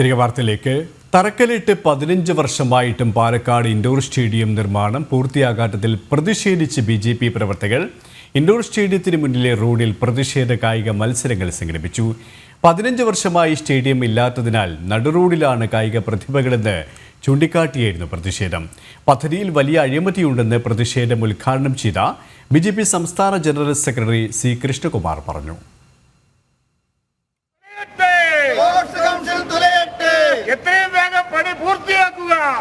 തിരികെ വാർത്തയിലേക്ക്. തറക്കല്ലിട്ട് പതിനഞ്ച് വർഷമായിട്ടും പാലക്കാട് ഇൻഡോർ സ്റ്റേഡിയം നിർമ്മാണം പൂർത്തിയാകാത്തതിൽ പ്രതിഷേധിച്ച് ബി ജെ പി പ്രവർത്തകർ ഇൻഡോർ സ്റ്റേഡിയത്തിന് മുന്നിലെ റോഡിൽ പ്രതിഷേധ കായിക മത്സരങ്ങൾ സംഘടിപ്പിച്ചു. പതിനഞ്ച് വർഷമായി സ്റ്റേഡിയം ഇല്ലാത്തതിനാൽ നടുറോഡിലാണ് കായിക പ്രതിഭകളെന്ന് ചൂണ്ടിക്കാട്ടിയായിരുന്നു പ്രതിഷേധം. പദ്ധതിയിൽ വലിയ അഴിമതിയുണ്ടെന്ന് പ്രതിഷേധം ഉദ്ഘാടനം ചെയ്ത ബി സംസ്ഥാന ജനറൽ സെക്രട്ടറി സി കൃഷ്ണകുമാർ പറഞ്ഞു.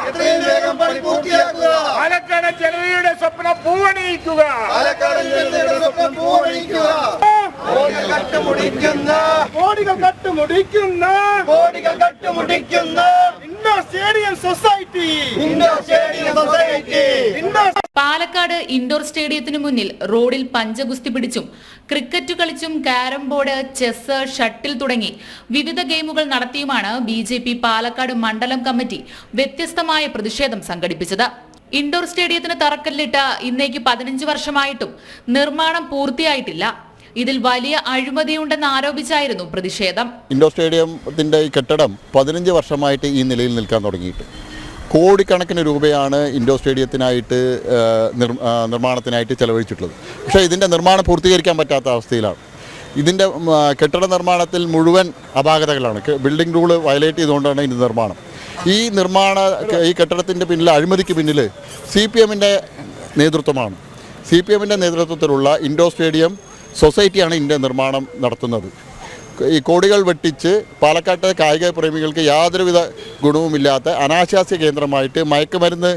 എത്രയും വേഗം പണി പൂർത്തിയാക്കുക. പാലക്കാട് ജനതയുടെ സ്വപ്നം പൂവണിയിക്കുക. പാലക്കാട് ജനതയുടെ സ്വപ്നം പൂവണിയിക്കുക. കോടികൾ കട്ടുമുടിക്കുന്ന. കോടികൾ കട്ടുമുടിക്കുന്ന. കോടികൾ കട്ടുമുടിക്കുന്ന. Indoor stadium society. Indoor stadium society Palakkad indoor സ്റ്റേഡിയത്തിന് മുന്നിൽ റോഡിൽ പഞ്ചഗുസ്തി പിടിച്ചും ക്രിക്കറ്റ് കളിച്ചും കാരം ബോർഡ് ചെസ് ഷട്ടിൽ തുടങ്ങി വിവിധ ഗെയിമുകൾ നടത്തിയുമാണ് ബി പാലക്കാട് മണ്ഡലം കമ്മിറ്റി വ്യത്യസ്തമായ പ്രതിഷേധം സംഘടിപ്പിച്ചത്. ഇൻഡോർ സ്റ്റേഡിയത്തിന് തറക്കല്ലിട്ട ഇന്നേക്ക് പതിനഞ്ച് വർഷമായിട്ടും നിർമ്മാണം പൂർത്തിയായിട്ടില്ല. ഇതിൽ വലിയ അഴിമതിയുണ്ടെന്ന് ആരോപിച്ചായിരുന്നു പ്രതിഷേധം. ഇൻഡോർ സ്റ്റേഡിയത്തിന്റെ ഈ കെട്ടിടം പതിനഞ്ച് വർഷമായിട്ട് ഈ നിലയിൽ നിൽക്കാൻ തുടങ്ങിയിട്ട്. കോടിക്കണക്കിന് രൂപയാണ് ഇൻഡോ സ്റ്റേഡിയത്തിനായിട്ട് നിർമ്മാണത്തിനായിട്ട് ചെലവഴിച്ചിട്ടുള്ളത്. പക്ഷേ ഇതിന്റെ നിർമ്മാണം പൂർത്തീകരിക്കാൻ പറ്റാത്ത അവസ്ഥയിലാണ്. ഇതിന്റെ കെട്ടിട നിർമ്മാണത്തിൽ മുഴുവൻ അപാകതകളാണ്. ബിൽഡിംഗ് റൂൾ വയലേറ്റ് ചെയ്തുകൊണ്ടാണ് ഇതിന്റെ നിർമ്മാണം. ഈ നിർമ്മാണ ഈ കെട്ടിടത്തിന്റെ പിന്നിൽ അഴിമതിക്ക് പിന്നിൽ സി പി എമ്മിന്റെ നേതൃത്വമാണ്. സി പി എമ്മിന്റെ നേതൃത്വത്തിലുള്ള ഇൻഡോ സ്റ്റേഡിയം സൊസൈറ്റിയാണ് ഇതിന്റെ നിർമ്മാണം നടത്തുന്നത്. ഈ കോടികൾ വെട്ടിച്ച് പാലക്കാട്ടെ കായിക പ്രേമികൾക്ക് യാതൊരുവിധ ഗുണവുമില്ലാത്ത അനാശാസ്യ കേന്ദ്രമായിട്ട് മയക്കുമരുന്ന്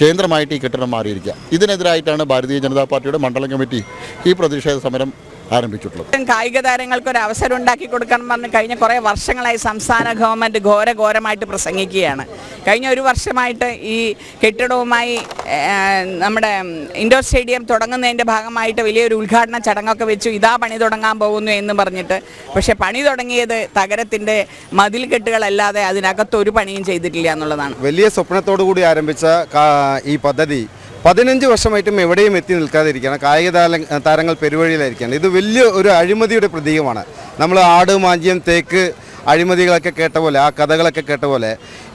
കേന്ദ്രമായിട്ട് ഈ കെട്ടിടം മാറിയിരിക്കുക. ഇതിനെതിരായിട്ടാണ് ഭാരതീയ ജനതാ പാർട്ടിയുടെ മണ്ഡലം കമ്മിറ്റി ഈ പ്രതിഷേധ സമരം ആരംഭിച്ചിട്ടുള്ളത്. കായിക താരങ്ങൾക്ക് ഒരു അവസരം ഉണ്ടാക്കി കൊടുക്കണം പറഞ്ഞ് കഴിഞ്ഞ കുറേ വർഷങ്ങളായി സംസ്ഥാന ഗവൺമെന്റ് ഘോരഘോരമായിട്ട് പ്രസംഗിക്കുകയാണ്. കഴിഞ്ഞ ഒരു വർഷമായിട്ട് ഈ കെട്ടിടവുമായി നമ്മുടെ ഇൻഡോർ സ്റ്റേഡിയം തുടങ്ങുന്നതിന്റെ ഭാഗമായിട്ട് വലിയൊരു ഉദ്ഘാടന ചടങ്ങൊക്കെ വെച്ചു. ഇതാ പണി തുടങ്ങാൻ പോകുന്നു എന്ന് പറഞ്ഞിട്ട്. പക്ഷേ പണി തുടങ്ങിയത് തകരത്തിന്റെ മതിൽ കെട്ടുകളല്ലാതെ അതിനകത്തൊരു പണിയും ചെയ്തിട്ടില്ല എന്നുള്ളതാണ്. വലിയ സ്വപ്നത്തോടു കൂടി ആരംഭിച്ച ഈ പദ്ധതി പതിനഞ്ച് വർഷമായിട്ടും എവിടെയും എത്തി നിൽക്കാതിരിക്കുകയാണ്. കായിക താര- താരങ്ങൾ പെരുവഴിയിലായിരിക്കുകയാണ്. ഇത് വലിയ ഒരു അഴിമതിയുടെ പ്രതീകമാണ്. നമ്മൾ ആട് മാഞ്ചിയം തേക്ക് അഴിമതികളൊക്കെ കേട്ട പോലെ ആ കഥകളൊക്കെ കേട്ട പോലെ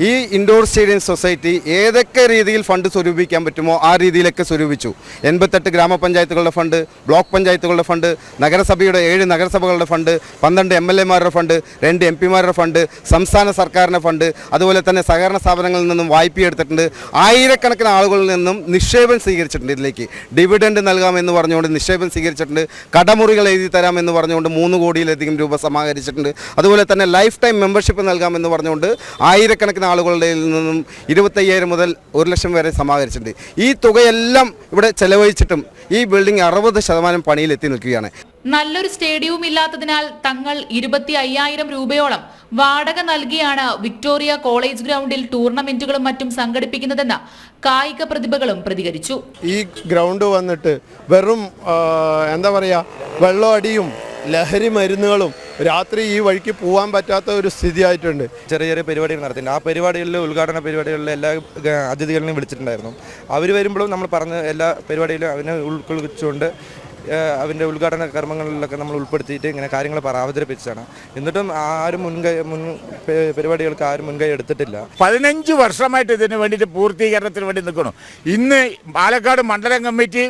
ഈ ഇൻഡോർ സ്റ്റേഡിയം സൊസൈറ്റി ഏതൊക്കെ രീതിയിൽ ഫണ്ട് സ്വരൂപിക്കാൻ പറ്റുമോ ആ രീതിയിലൊക്കെ സ്വരൂപിച്ചു. എൺപത്തെട്ട് ഗ്രാമപഞ്ചായത്തുകളുടെ ഫണ്ട് ബ്ലോക്ക് പഞ്ചായത്തുകളുടെ ഫണ്ട് നഗരസഭയുടെ ഏഴ് നഗരസഭകളുടെ ഫണ്ട് പന്ത്രണ്ട് എം എൽ എമാരുടെ ഫണ്ട് രണ്ട് എം പിമാരുടെ ഫണ്ട് സംസ്ഥാന സർക്കാരിന്റെ ഫണ്ട് അതുപോലെ തന്നെ സഹകരണ സ്ഥാപനങ്ങളിൽ നിന്നും വായ്പ എടുത്തിട്ടുണ്ട്. ആയിരക്കണക്കിന് ആളുകളിൽ നിന്നും നിക്ഷേപം സ്വീകരിച്ചിട്ടുണ്ട് ഇതിലേക്ക്. ഡിവിഡൻഡ് നൽകാമെന്ന് പറഞ്ഞുകൊണ്ട് നിക്ഷേപം സ്വീകരിച്ചിട്ടുണ്ട്. കടമുറികൾ എഴുതി തരാമെന്ന് പറഞ്ഞുകൊണ്ട് മൂന്ന് കോടിയിലധികം രൂപ സമാഹരിച്ചിട്ടുണ്ട്. അതുപോലെ തന്നെ ലൈഫ് ടൈം മെമ്പർഷിപ്പ് നൽകാമെന്ന് പറഞ്ഞുകൊണ്ട് ആയിരക്കണക്കിന് ആളുകളുടെ നിന്നും ഇരുപത്തയ്യായിരം മുതൽ ഒരു ലക്ഷം വരെ സമാഹരിച്ചിട്ടുണ്ട്. ഈ തുകയെല്ലാം ഇവിടെ ചെലവഴിച്ചിട്ടും ഈ ബിൽഡിംഗ് അറുപത് ശതമാനം പണിയിലെത്തി നിൽക്കുകയാണ്. നല്ലൊരു സ്റ്റേഡിയവും ഇല്ലാത്തതിനാൽ തങ്ങൾ ഇരുപത്തി അയ്യായിരം രൂപയോളം വാടക നൽകിയാണ് വിക്ടോറിയ കോളേജ് ഗ്രൗണ്ടിൽ ടൂർണമെന്റുകളും മറ്റും സംഘടിപ്പിക്കുന്നതെന്ന് കായിക പ്രതിഭകളും പ്രതികരിച്ചു. ഈ ഗ്രൗണ്ട് വന്നിട്ട് വെറും എന്താ എന്താ പറയുക വെള്ളമടിയും ലഹരി മരുന്നുകളും രാത്രി ഈ വഴിക്ക് പോകാൻ പറ്റാത്ത ഒരു സ്ഥിതിയായിട്ടുണ്ട്. ചെറിയ ചെറിയ പരിപാടികൾ നടത്തിയിട്ടുണ്ട്. ആ പരിപാടികളിൽ ഉദ്ഘാടന പരിപാടികളിലെ എല്ലാ അതിഥികളിലും വിളിച്ചിട്ടുണ്ടായിരുന്നു. അവർ വരുമ്പോഴും നമ്മൾ പറഞ്ഞ എല്ലാ പരിപാടിയിലും അവനെ ഉൾക്കൊള്ളിച്ചുകൊണ്ട് അവന്റെ ഉദ്ഘാടന കർമ്മങ്ങളിലൊക്കെ നമ്മൾ ഉൾപ്പെടുത്തിയിട്ട് ഇങ്ങനെ കാര്യങ്ങൾ അവതരിപ്പിച്ചാണ് എന്നിട്ടും ആരും മുൻകൈ മുൻ പരിപാടികൾക്ക് ആരും മുൻകൈ എടുത്തിട്ടില്ല. പതിനഞ്ച് വർഷമായിട്ട് ഇതിന് വേണ്ടിയിട്ട് പൂർത്തീകരണത്തിന് വേണ്ടി നിൽക്കണം ഇന്ന് പാലക്കാട് മണ്ഡലം കമ്മിറ്റി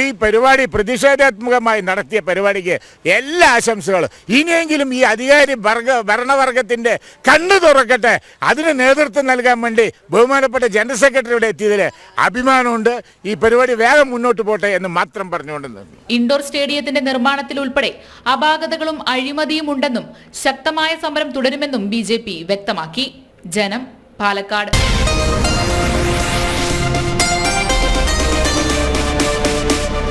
ഈ പരിപാടി പ്രതിഷേധാത്മകമായി നടത്തിയ പരിപാടിക്ക് എല്ലാ ആശംസകളും. ഇനിയെങ്കിലും ഈ അധികാരി വർഗ ഭരണവർഗത്തിന്റെ കണ്ണു തുറക്കട്ടെ. അതിന് നേതൃത്വം നൽകാൻ വേണ്ടി ബഹുമാനപ്പെട്ട ജനറൽ സെക്രട്ടറിയുടെ എത്തിയതിൽ അഭിമാനമുണ്ട്. ഈ പരിപാടി വേഗം മുന്നോട്ട് പോട്ടെ എന്ന് മാത്രം പറഞ്ഞുകൊണ്ട് ഇൻഡോർ സ്റ്റേഡിയത്തിന്റെ നിർമ്മാണത്തിൽ ഉൾപ്പെടെ അപാകതകളും അഴിമതിയും ഉണ്ടെന്നും ശക്തമായ സമരം തുടരുമെന്നും ബി വ്യക്തമാക്കി. ജനം പാലക്കാട്.